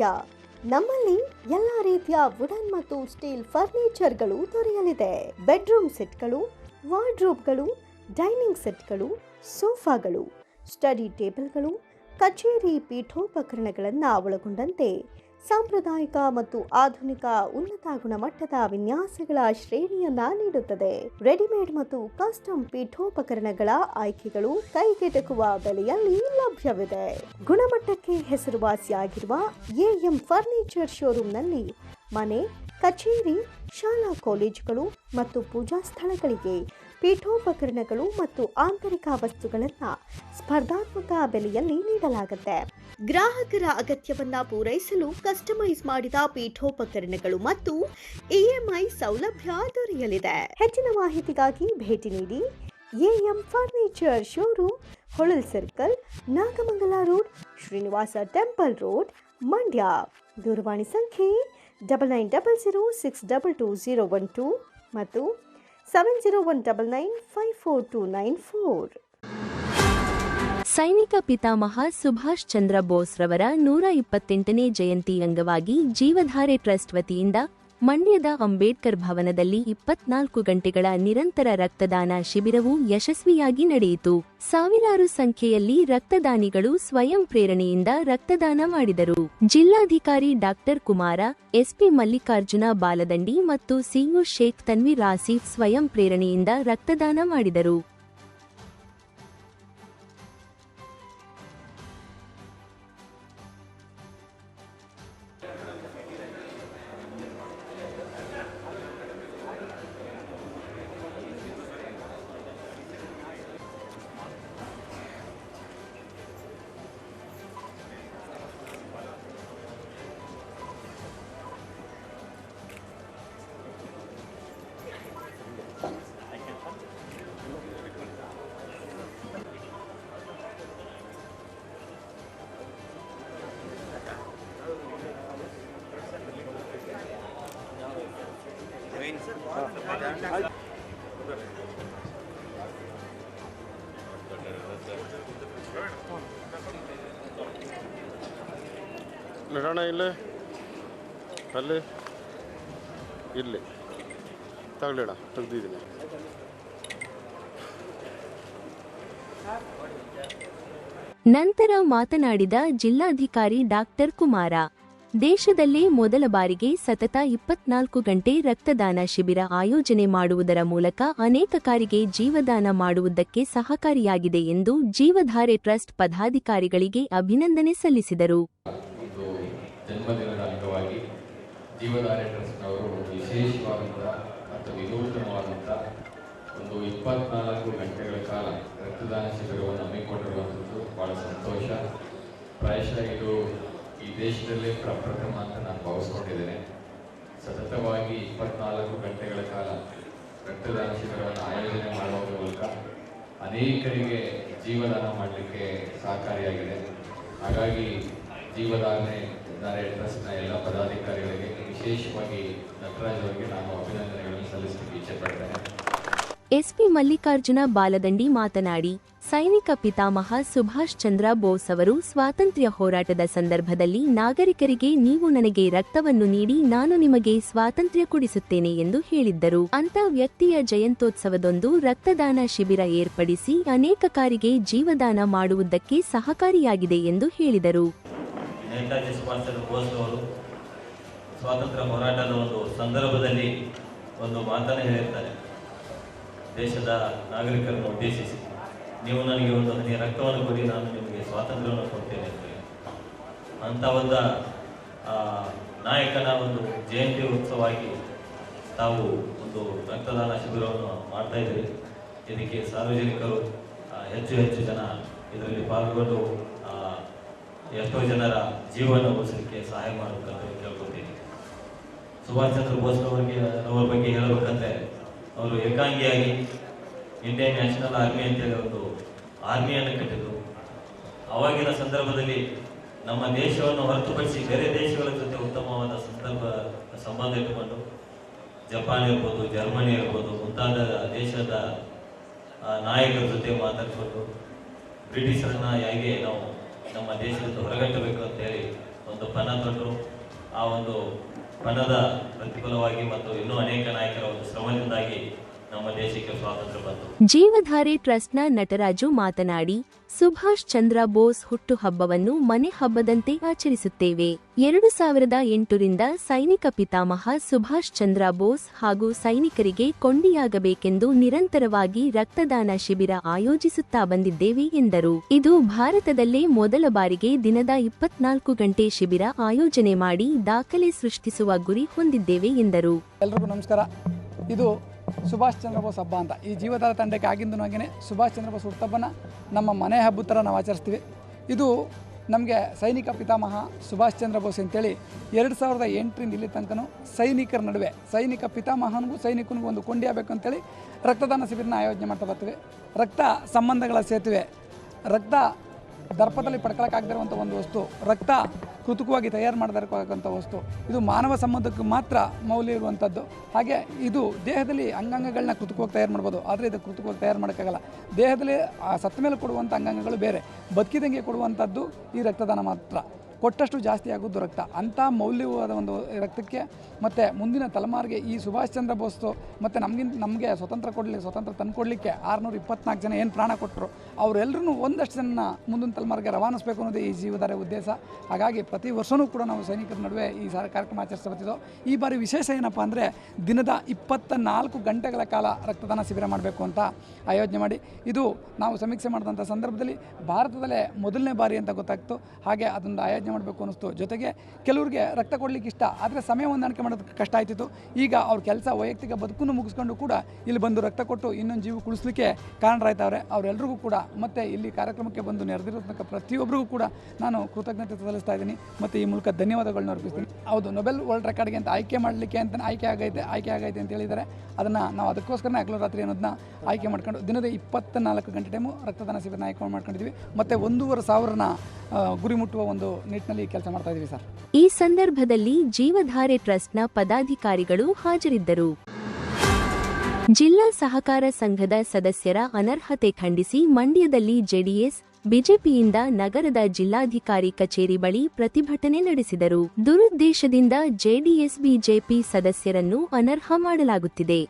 ಮಂಡ್ಯ ನಮ್ಮಲ್ಲಿ ಎಲ್ಲಾ ರೀತಿಯ ವುಡನ್ ಮತ್ತು ಸ್ಟೀಲ್ ಫರ್ನಿಚರ್ಗಳು ದೊರೆಯಲಿದೆ. ಬೆಡ್ರೂಮ್ ಸೆಟ್ಗಳು ವಾರ್ಡ್ರೋಬ್ಗಳು ಡೈನಿಂಗ್ ಸೆಟ್ಗಳು ಸೋಫಾಗಳು ಸ್ಟಡಿ ಟೇಬಲ್ಗಳು ಕಚೇರಿ ಪೀಠೋಪಕರಣಗಳನ್ನು ಒಳಗೊಂಡಂತೆ ಸಾಂಪ್ರದಾಯಿಕ ಮತ್ತು ಆಧುನಿಕ ಉನ್ನತ ಗುಣಮಟ್ಟದ ವಿನ್ಯಾಸಗಳ ಶ್ರೇಣಿಯನ್ನ ನೀಡುತ್ತದೆ. ರೆಡಿಮೇಡ್ ಮತ್ತು ಕಸ್ಟಮ್ ಪೀಠೋಪಕರಣಗಳ ಆಯ್ಕೆಗಳು ಕೈಗೆಟಕುವ ಬೆಲೆಯಲ್ಲಿ ಲಭ್ಯವಿದೆ. ಗುಣಮಟ್ಟಕ್ಕೆ ಹೆಸರುವಾಸಿಯಾಗಿರುವ ಎಎಂ ಫರ್ನಿಚರ್ ಶೋರೂಮ್ನಲ್ಲಿ ಮನೆ, ಕಚೇರಿ, ಶಾಲಾ ಕಾಲೇಜುಗಳು ಮತ್ತು ಪೂಜಾ ಸ್ಥಳಗಳಿಗೆ ಪೀಠೋಪಕರಣಗಳು ಮತ್ತು ಆಂತರಿಕ ವಸ್ತುಗಳನ್ನು ಸ್ಪರ್ಧಾತ್ಮಕ ಬೆಲೆಯಲ್ಲಿ ನೀಡಲಾಗುತ್ತೆ. ಗ್ರಾಹಕರ ಅಗತ್ಯವನ್ನ ಪೂರೈಸಲು ಕಸ್ಟಮೈಸ್ ಮಾಡಿದ ಪೀಠೋಪಕರಣಗಳು ಮತ್ತು ಇಎಂಐ ಸೌಲಭ್ಯ ದೊರೆಯಲಿದೆ. ಹೆಚ್ಚಿನ ಮಾಹಿತಿಗಾಗಿ ಭೇಟಿ ನೀಡಿ AM furniture showroom, Holal circle, Nagamangala road, Srinivasa temple road, Mandya. ದೂರವಾಣಿ ಸಂಖ್ಯೆ double nine double zero six double two zero one two ಮತ್ತು seven zero one double nine five four two nine four ಸೈನಿಕ ಪಿತಾಮಹ ಸುಭಾಷ್ ಚಂದ್ರ ಬೋಸ್ರವರ ನೂರ ಇಪ್ಪತ್ತೆಂಟನೇ ಜಯಂತಿ ಅಂಗವಾಗಿ ಜೀವಧಾರೆ trust ವತಿಯಿಂದ ಮಂಡ್ಯದ ಅಂಬೇಡ್ಕರ್ ಭವನದಲ್ಲಿ ಇಪ್ಪತ್ನಾಲ್ಕು ಗಂಟೆಗಳ ನಿರಂತರ ರಕ್ತದಾನ ಶಿಬಿರವು ಯಶಸ್ವಿಯಾಗಿ ನಡೆಯಿತು. ಸಾವಿರಾರು ಸಂಖ್ಯೆಯಲ್ಲಿ ರಕ್ತದಾನಿಗಳು ಸ್ವಯಂ ಪ್ರೇರಣೆಯಿಂದ ರಕ್ತದಾನ ಮಾಡಿದರು. ಜಿಲ್ಲಾಧಿಕಾರಿ ಡಾಕ್ಟರ್ ಕುಮಾರ, ಎಸ್ಪಿ ಮಲ್ಲಿಕಾರ್ಜುನ ಬಾಲದಂಡಿ ಮತ್ತು ಸಿಯು ಶೇಖ್ ತನ್ವಿರ್ ಆಸೀಫ್ ಸ್ವಯಂ ಪ್ರೇರಣೆಯಿಂದ ರಕ್ತದಾನ ಮಾಡಿದರು. ನಡೋಣ ಇಲ್ಲಿ? ಅಲ್ಲಿ? ಇಲ್ಲಿ. ತಗೊಳ್ಳೋಣ ತೆಗ್ದಿದ್ದೀನಿ. ನಂತರ ಮಾತನಾಡಿದ ಜಿಲ್ಲಾಧಿಕಾರಿ ಡಾಕ್ಟರ್ ಕುಮಾರ. ದೇಶದಲ್ಲೇ ಮೊದಲ ಬಾರಿಗೆ ಸತತ ಇಪ್ಪತ್ನಾಲ್ಕು ಗಂಟೆ ರಕ್ತದಾನ ಶಿಬಿರ ಆಯೋಜನೆ ಮಾಡುವುದರ ಮೂಲಕ ಅನೇಕ ಕಾರಿಗೆ ಜೀವದಾನ ಮಾಡುವುದಕ್ಕೆ ಸಹಕಾರಿಯಾಗಿದೆ ಎಂದು ಜೀವಧಾರೆ ಟ್ರಸ್ಟ್ ಪದಾಧಿಕಾರಿಗಳಿಗೆ ಅಭಿನಂದನೆ ಸಲ್ಲಿಸಿದರು. ಒಂದು ಜನ್ಮದಿನದ ಅಂಗವಾಗಿ ಜೀವಧಾರೆ ಟ್ರಸ್ಟ್ನವರು ಒಂದು ವಿಶೇಷವಾದಂಥ ಮತ್ತು ವಿನೂತನವಾದಂಥ ಒಂದು ಇಪ್ಪತ್ನಾಲ್ಕು ಗಂಟೆಗಳ ಕಾಲ ರಕ್ತದಾನ ಶಿಬಿರವನ್ನು ಹಮ್ಮಿಕೊಂಡಿರುವಂಥದ್ದು ಭಾಳ ಸಂತೋಷ ಪ್ರಾಯಶಃ ಇದು ಈ ದೇಶದಲ್ಲೇ ಪ್ರಪ್ರಥಮ ಅಂತ ನಾನು ಭಾವಿಸ್ಕೊಂಡಿದ್ದೇನೆ. ಸತತವಾಗಿ ಇಪ್ಪತ್ನಾಲ್ಕು ಗಂಟೆಗಳ ಕಾಲ ರಕ್ತದಾನ ಶಿಬಿರವನ್ನು ಆಯೋಜನೆ ಮಾಡುವ ಮೂಲಕ ಅನೇಕರಿಗೆ ಜೀವದಾನ ಮಾಡಲಿಕ್ಕೆ ಸಹಕಾರಿಯಾಗಿದೆ. ಹಾಗಾಗಿ ಜೀವದಾನೆ ಟ್ರಸ್ಟ್ನ ಎಲ್ಲ ಪದಾಧಿಕಾರಿಗಳಿಗೆ ವಿಶೇಷವಾಗಿ ನಟರಾಜ್ ಅವರಿಗೆ ನಾನು ಅಭಿನಂದನೆಗಳನ್ನು ಸಲ್ಲಿಸಲಿಕ್ಕೆ ಇಚ್ಛೆಪಡ್ತೇನೆ. ಎಸ್ಪಿ ಮಲ್ಲಿಕಾರ್ಜುನ ಬಾಲದಂಡಿ ಮಾತನಾಡಿ, ಸೈನಿಕ ಪಿತಾಮಹ ಸುಭಾಷ್ ಚಂದ್ರ ಬೋಸ್ ಅವರು ಸ್ವಾತಂತ್ರ್ಯ ಹೋರಾಟದ ಸಂದರ್ಭದಲ್ಲಿ ನಾಗರಿಕರಿಗೆ ನೀವು ನನಗೆ ರಕ್ತವನ್ನು ನೀಡಿ ನಾನು ನಿಮಗೆ ಸ್ವಾತಂತ್ರ್ಯ ಕೊಡಿಸುತ್ತೇನೆ ಎಂದು ಹೇಳಿದ್ದರು. ಅಂತ ವ್ಯಕ್ತಿಯ ಜಯಂತೋತ್ಸವದೊಂದು ರಕ್ತದಾನ ಶಿಬಿರ ಏರ್ಪಡಿಸಿ ಅನೇಕ ಕಾರಿಗೆ ಜೀವದಾನ ಮಾಡುವುದಕ್ಕೆ ಸಹಕಾರಿಯಾಗಿದೆ ಎಂದು ಹೇಳಿದರು. ಸ್ವಾತಂತ್ರ್ಯ ಹೋರಾಟದ ಒಂದು ಸಂದರ್ಭದಲ್ಲಿ ಒಂದು ಮಾತನ್ನು ಹೇಳಿರ್ತಾರೆ. ದೇಶದ ನಾಗರಿಕರನ್ನು ಉದ್ದೇಶಿಸಿ. ನೀವು ನನಗೆ ಒಂದು ಹನಿ ರಕ್ತವನ್ನು ಕೊಡಿ, ನಾನು ನಿಮಗೆ ಸ್ವಾತಂತ್ರ್ಯವನ್ನು ಕೊಡ್ತೇನೆ ಅಂತ ಒಂದು ನಾಯಕನ ಒಂದು ಜಯಂತಿ ಉತ್ಸವವಾಗಿ ತಾವು ಒಂದು ರಕ್ತದಾನ ಶಿಬಿರವನ್ನು ಮಾಡ್ತಾ ಇದ್ದೀರಿ ಇದಕ್ಕೆ ಸಾರ್ವಜನಿಕರು ಹೆಚ್ಚು ಹೆಚ್ಚು ಜನ ಇದರಲ್ಲಿ ಪಾಲ್ಗೊಂಡು ಎಷ್ಟೋ ಜನರ ಜೀವನ ಉಳಿಸಲಿಕ್ಕೆ ಸಹಾಯ ಮಾಡಬೇಕಂತ ಕೇಳ್ಕೊತೀನಿ. ಸುಭಾಷ್ ಚಂದ್ರ ಬೋಸ್ ಅವರಿಗೆ ಅವರ ಬಗ್ಗೆ ಹೇಳಬೇಕಂದ್ರೆ ಅವರು ಏಕಾಂಗಿಯಾಗಿ ಇಂಡಿಯನ್ ನ್ಯಾಷನಲ್ ಆರ್ಮಿ ಅಂತೇಳಿ ಒಂದು ಆರ್ಮಿಯನ್ನು ಕಟ್ಟಿದ್ರು. ಅವಾಗಿನ ಸಂದರ್ಭದಲ್ಲಿ ನಮ್ಮ ದೇಶವನ್ನು ಹೊರತುಪಡಿಸಿ ಬೇರೆ ದೇಶಗಳ ಜೊತೆ ಉತ್ತಮವಾದ ಸಂದರ್ಭ, ಸಂಬಂಧ ಇಟ್ಟುಕೊಂಡು ಜಪಾನ್ ಇರ್ಬೋದು, ಜರ್ಮನಿ ಇರ್ಬೋದು, ಮುಂತಾದ ದೇಶದ ನಾಯಕರ ಜೊತೆ ಮಾತಾಡಿಕೊಂಡು ಬ್ರಿಟಿಷರನ್ನ ಹೇಗೆ ನಾವು ನಮ್ಮ ದೇಶದಿಂದ ಹೊರಗಟ್ಟಬೇಕು ಅಂತೇಳಿ ಒಂದು ಪಣ ತೊಟ್ಟರು ಆ ಒಂದು ಪಣದ ಪ್ರತಿಫಲವಾಗಿ ಮತ್ತು ಇನ್ನೂ ಅನೇಕ ನಾಯಕರ ಒಂದು ಶ್ರಮದಿಂದಾಗಿ ನಮ್ಮ ದೇಶಕ್ಕೆ ಸ್ವಾತಂತ್ರ್ಯ ಬಂತು. ಜೀವಧಾರೆ ಟ್ರಸ್ಟ್ನ ನಟರಾಜು ಮಾತನಾಡಿ ಸುಭಾಷ್ ಚಂದ್ರ ಬೋಸ್ ಹುಟ್ಟುಹಬ್ಬವನ್ನು ಮನೆ ಹಬ್ಬದಂತೆ ಆಚರಿಸುತ್ತೇವೆ. ಎರಡು ಸಾವಿರದ ಎಂಟರಿಂದ ಸೈನಿಕ ಪಿತಾಮಹ ಸುಭಾಷ್ ಚಂದ್ರ ಬೋಸ್ ಹಾಗೂ ಸೈನಿಕರಿಗೆ ಕೊಂಡಿಯಾಗಬೇಕೆಂದು ನಿರಂತರವಾಗಿ ರಕ್ತದಾನ ಶಿಬಿರ ಆಯೋಜಿಸುತ್ತಾ ಬಂದಿದ್ದೇವೆ ಎಂದರು. ಇದು ಭಾರತದಲ್ಲೇ ಮೊದಲ ಬಾರಿಗೆ ದಿನದ ಇಪ್ಪತ್ನಾಲ್ಕು ಗಂಟೆ ಶಿಬಿರ ಆಯೋಜನೆ ಮಾಡಿ ದಾಖಲೆ ಸೃಷ್ಟಿಸುವ ಗುರಿ ಹೊಂದಿದ್ದೇವೆ ಎಂದರು. ನಮಸ್ಕಾರ. ಇದು ಸುಭಾಷ್ ಚಂದ್ರ ಬೋಸ್ ಹಬ್ಬ ಅಂತ. ಈ ಜೀವಧಾರ ತಂಡಕ್ಕೆ ಆಗಿಂದನೂ ಹಾಗೇನೆ ಸುಭಾಷ್ ಚಂದ್ರ ಬೋಸ್ ಹುಟ್ಟಬ್ಬನ ನಮ್ಮ ಮನೆ ಹಬ್ಬದ ಥರ ನಾವು ಆಚರಿಸ್ತೀವಿ. ಇದು ನಮಗೆ ಸೈನಿಕ ಪಿತಾಮಹ ಸುಭಾಷ್ ಚಂದ್ರ ಬೋಸ್ ಅಂತೇಳಿ ಎರಡು ಸಾವಿರದ ಎಂಟರಿಂದ ಇಲ್ಲಿ ತನಕನೂ ಸೈನಿಕರ ನಡುವೆ, ಸೈನಿಕ ಪಿತಾಮಹನಿಗೂ ಸೈನಿಕನಿಗೂ ಒಂದು ಕೊಂಡಿ ಆಗಬೇಕು ಅಂತೇಳಿ ರಕ್ತದಾನ ಶಿಬಿರನ ಆಯೋಜನೆ ಮಾಡ್ತಾ ಬರ್ತೀವಿ. ರಕ್ತ ಸಂಬಂಧಗಳ ಸೇತುವೆ, ರಕ್ತ ದರ್ಪದಲ್ಲಿ ಪಡ್ಕೊಳ್ಳೋಕ್ಕಾಗದಿರುವಂಥ ಒಂದು ವಸ್ತು. ರಕ್ತ ಕೃತಕವಾಗಿ ತಯಾರು ಮಾಡದಿರತಕ್ಕಂಥ ವಸ್ತು. ಇದು ಮಾನವ ಸಂಬಂಧಕ್ಕೆ ಮಾತ್ರ ಮೌಲ್ಯ ಇರುವಂಥದ್ದು ಹಾಗೆ ಇದು ದೇಹದಲ್ಲಿ ಅಂಗಾಂಗಗಳನ್ನ ಕೃತಕವಾಗಿ ತಯಾರು ಮಾಡ್ಬೋದು. ಆದರೆ ಇದು ಕೃತಕವಾಗಿ ತಯಾರು ಮಾಡೋಕ್ಕಾಗಲ್ಲ. ದೇಹದಲ್ಲಿ ಆ ಸತ್ತ ಮೇಲೆ ಕೊಡುವಂಥ ಅಂಗಾಂಗಗಳು ಬೇರೆ. ಬದುಕಿದಂಗೆ ಕೊಡುವಂಥದ್ದು ಈ ರಕ್ತದಾನ ಮಾತ್ರ. ಕೊಟ್ಟಷ್ಟು ಜಾಸ್ತಿ ಆಗೋದು ರಕ್ತ. ಅಂಥ ಮೌಲ್ಯವಾದ ಒಂದು ರಕ್ತಕ್ಕೆ ಮತ್ತು ಮುಂದಿನ ತಲೆಮಾರಿಗೆ ಈ ಸುಭಾಷ್ ಚಂದ್ರ ಬೋಸ್ತು ಮತ್ತು ನಮಗಿಂತ ನಮಗೆ ಸ್ವತಂತ್ರ ಕೊಡಲಿಕ್ಕೆ ಸ್ವತಂತ್ರ ತಂದು ಕೊಡಲಿಕ್ಕೆ ಆರುನೂರ ಇಪ್ಪತ್ನಾಲ್ಕು ಜನ ಏನು ಪ್ರಾಣ ಕೊಟ್ಟರು ಅವರೆಲ್ಲರೂ ಒಂದಷ್ಟು ಜನ ಮುಂದಿನ ತಲೆಮಾರಿಗೆ ರವಾನಿಸಬೇಕು ಅನ್ನೋದೇ ಈ ಜೀವಧಾರೆ ಉದ್ದೇಶ. ಹಾಗಾಗಿ ಪ್ರತಿ ವರ್ಷವೂ ಕೂಡ ನಾವು ಸೈನಿಕರ ನಡುವೆ ಈ ಸಾರ ಕಾರ್ಯಕ್ರಮ ಆಚರಿಸ್ತಾ ಈ ಬಾರಿ ವಿಶೇಷ ಏನಪ್ಪ ಅಂದರೆ ದಿನದ ಇಪ್ಪತ್ತ ನಾಲ್ಕು ಗಂಟೆಗಳ ಕಾಲ ರಕ್ತದಾನ ಶಿಬಿರ ಮಾಡಬೇಕು ಅಂತ ಆಯೋಜನೆ ಮಾಡಿ. ಇದು ನಾವು ಸಮೀಕ್ಷೆ ಮಾಡಿದಂಥ ಸಂದರ್ಭದಲ್ಲಿ ಭಾರತದಲ್ಲೇ ಮೊದಲನೇ ಬಾರಿ ಅಂತ ಗೊತ್ತಾಗ್ತು. ಹಾಗೆ ಅದೊಂದು ಆಯೋಜನೆ ಮಾಡಬೇಕು ಅನ್ನಿಸ್ತು. ಜೊತೆಗೆ ಕೆಲವ್ರಿಗೆ ರಕ್ತ ಕೊಡಲಿಕ್ಕೆ ಇಷ್ಟ, ಆದರೆ ಸಮಯ ಹೊಂದಾಣಿಕೆ ಮಾಡೋದಕ್ಕೆ ಕಷ್ಟ ಆಯ್ತಿತ್ತು. ಈಗ ಅವ್ರ ಕೆಲಸ ವೈಯಕ್ತಿಕ ಬದುಕನ್ನು ಮುಗಿಸ್ಕೊಂಡು ಕೂಡ ಇಲ್ಲಿ ಬಂದು ರಕ್ತ ಕೊಟ್ಟು ಇನ್ನೊಂದು ಜೀವ ಕುಳಿಸ್ಲಿಕ್ಕೆ ಕಾರಣರಾಯ್ತವ್ರೆ. ಅವರೆಲ್ಲರಿಗೂ ಕೂಡ, ಮತ್ತು ಇಲ್ಲಿ ಕಾರ್ಯಕ್ರಮಕ್ಕೆ ಬಂದು ನೆರೆದಿರತಕ್ಕ ಪ್ರತಿಯೊಬ್ಬರಿಗೂ ಕೂಡ ನಾನು ಕೃತಜ್ಞತೆ ಸಲ್ಲಿಸ್ತಾ ಇದ್ದೀನಿ. ಮತ್ತು ಈ ಮೂಲಕ ಧನ್ಯವಾದಗಳನ್ನ ಅರ್ಪಿಸ್ತೀನಿ. ಹೌದು ನೊಬೆಲ್ ವರ್ಲ್ಡ್ ರೆಕಾರ್ಡ್ಗೆ ಅಂತ ಆಯ್ಕೆ ಮಾಡಲಿಕ್ಕೆ ಅಂತ ಆಯ್ಕೆ ಆಗೈತೆ ಆಯ್ಕೆ ಆಗೈತೆ ಅಂತ ಹೇಳಿದರೆ ಅದನ್ನು ನಾವು ಅದಕ್ಕೋಸ್ಕರನೇ ಹಗಲು ರಾತ್ರಿ ಅನ್ನೋದನ್ನ ಆಯ್ಕೆ ಮಾಡ್ಕೊಂಡು ದಿನದ ಇಪ್ಪತ್ತ ನಾಲ್ಕು ಗಂಟೆ ಟೈಮು ರಕ್ತದಾನ ಶಿಬಿರನ ಆಯ್ಕೆ ಮಾಡ್ಕೊಂಡಿದ್ದೀವಿ ಮತ್ತು ಒಂದೂವರೆ ಸಾವಿರನ ಗುರಿ ಮುಟ್ಟುವ ಒಂದು ನಿಟ್ಟಿನಲ್ಲಿ ಕೆಲಸ ಮಾಡ್ತಾ ಇದ್ದೀವಿ ಸರ್. ಈ ಸಂದರ್ಭದಲ್ಲಿ ಜೀವಧಾರೆ ಟ್ರಸ್ಟ್ನ ಪದಾಧಿಕಾರಿಗಳು ಹಾಜರಿದ್ದರು. ಜಿಲ್ಲಾ ಸಹಕಾರ ಸಂಘದ ಸದಸ್ಯರ ಅನರ್ಹತೆ ಖಂಡಿಸಿ ಮಂಡ್ಯದಲ್ಲಿ ಜೆಡಿಎಸ್, ಬಿಜೆಪಿಯಿಂದ ನಗರದ ಜಿಲ್ಲಾಧಿಕಾರಿ ಕಚೇರಿ ಬಳಿ ಪ್ರತಿಭಟನೆ ನಡೆಸಿದರು. ದುರುದ್ದೇಶದಿಂದ ಜೆಡಿಎಸ್, ಬಿಜೆಪಿ ಸದಸ್ಯರನ್ನು ಅನರ್ಹ ಮಾಡಲಾಗುತ್ತಿದೆ.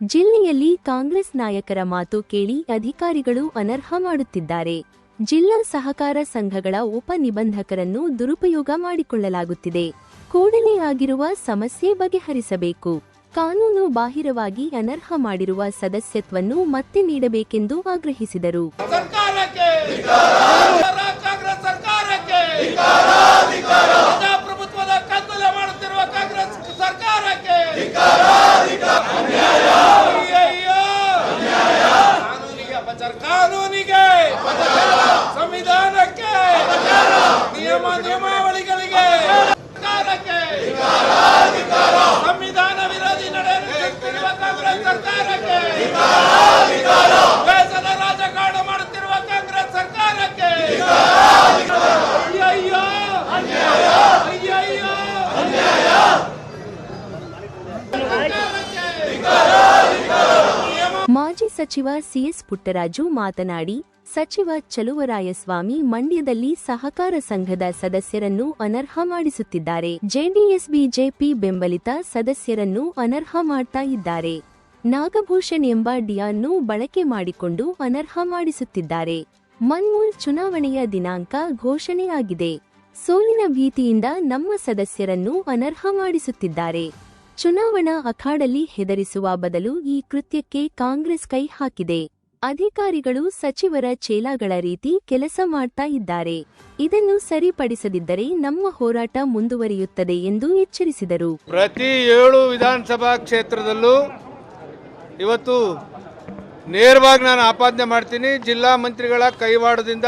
ಜಿಲ್ಲೆಯಲ್ಲಿ ಕಾಂಗ್ರೆಸ್ ನಾಯಕರ ಮಾತು ಕೇಳಿ ಅಧಿಕಾರಿಗಳು ಅನರ್ಹ ಮಾಡುತ್ತಿದ್ದಾರೆ. ಜಿಲ್ಲಾ ಸಹಕಾರ ಸಂಘಗಳ ಉಪ ನಿಬಂಧಕರನ್ನು ದುರುಪಯೋಗ ಮಾಡಿಕೊಳ್ಳಲಾಗುತ್ತಿದೆ. ಕೂಡಲೇ ಆಗಿರುವ ಸಮಸ್ಯೆ ಬಗೆಹರಿಸಬೇಕು. ಕಾನೂನು ಬಾಹಿರವಾಗಿ ಅನರ್ಹ ಮಾಡಿರುವ ಸದಸ್ಯತ್ವವನ್ನು ಮತ್ತೆ ನೀಡಬೇಕೆಂದು ಆಗ್ರಹಿಸಿದರು. ಸರ್ಕಾರಕ್ಕೆ! ಕಾನೂನಿಗೆ ಸಂವಿಧಾನಕ್ಕೆ ನಿಯಮ ನಿಯಮಾವಳಿಗಳಿಗೆ ಸರ್ಕಾರಕ್ಕೆ ಸಂವಿಧಾನ ವಿರೋಧಿ ನಡೆಯುತ್ತಿರುವ ಕಾಂಗ್ರೆಸ್ ಸರ್ಕಾರಕ್ಕೆ ದೇಶದ ರಾಜಕಾರಣ ಮಾಡುತ್ತಿರುವ ಕಾಂಗ್ರೆಸ್ ಸರ್ಕಾರಕ್ಕೆ ಅಯ್ಯಯ್ಯೋ ಅಯ್ಯಯ್ಯೋ ಮಾಜಿ ಸಚಿವ ಸಿಎಸ್ ಪುಟ್ಟರಾಜು ಮಾತನಾಡಿ, ಸಚಿವ ಚಲುವರಾಯಸ್ವಾಮಿ ಮಂಡ್ಯದಲ್ಲಿ ಸಹಕಾರ ಸಂಘದ ಸದಸ್ಯರನ್ನು ಅನರ್ಹ ಮಾಡಿಸುತ್ತಿದ್ದಾರೆ. ಜೆಡಿಎಸ್ ಬಿಜೆಪಿ ಬೆಂಬಲಿತ ಸದಸ್ಯರನ್ನು ಅನರ್ಹ ಮಾಡ್ತಾ ಇದ್ದಾರೆ. ನಾಗಭೂಷಣ್ ಎಂಬ ಡಿಯಾನ್ನು ಬಳಕೆ ಮಾಡಿಕೊಂಡು ಅನರ್ಹ ಮಾಡಿಸುತ್ತಿದ್ದಾರೆ. ಮನ್ಮೂಲ್ ಚುನಾವಣೆಯ ದಿನಾಂಕ ಘೋಷಣೆಯಾಗಿದೆ. ಸೋಲಿನ ಭೀತಿಯಿಂದ ನಮ್ಮ ಸದಸ್ಯರನ್ನು ಅನರ್ಹ ಮಾಡಿಸುತ್ತಿದ್ದಾರೆ. ಚುನಾವಣಾ ಅಖಾಡಲ್ಲಿ ಹೆದರಿಸುವ ಬದಲು ಈ ಕೃತ್ಯಕ್ಕೆ ಕಾಂಗ್ರೆಸ್ ಕೈ ಹಾಕಿದೆ. ಅಧಿಕಾರಿಗಳು ಸಚಿವರ ಚೇಲಾಗಳ ರೀತಿ ಕೆಲಸ ಮಾಡ್ತಾ ಇದ್ದಾರೆ. ಇದನ್ನು ಸರಿಪಡಿಸದಿದ್ದರೆ ನಮ್ಮ ಹೋರಾಟ ಮುಂದುವರಿಯುತ್ತದೆ ಎಂದು ಎಚ್ಚರಿಸಿದರು. ಪ್ರತಿ ಏಳು ವಿಧಾನಸಭಾ ಕ್ಷೇತ್ರದಲ್ಲೂ ಇವತ್ತು ನೇರವಾಗಿ ನಾನು ಆಪಾದನೆ ಮಾಡ್ತೀನಿ. ಜಿಲ್ಲಾ ಮಂತ್ರಿಗಳ ಕೈವಾಡದಿಂದ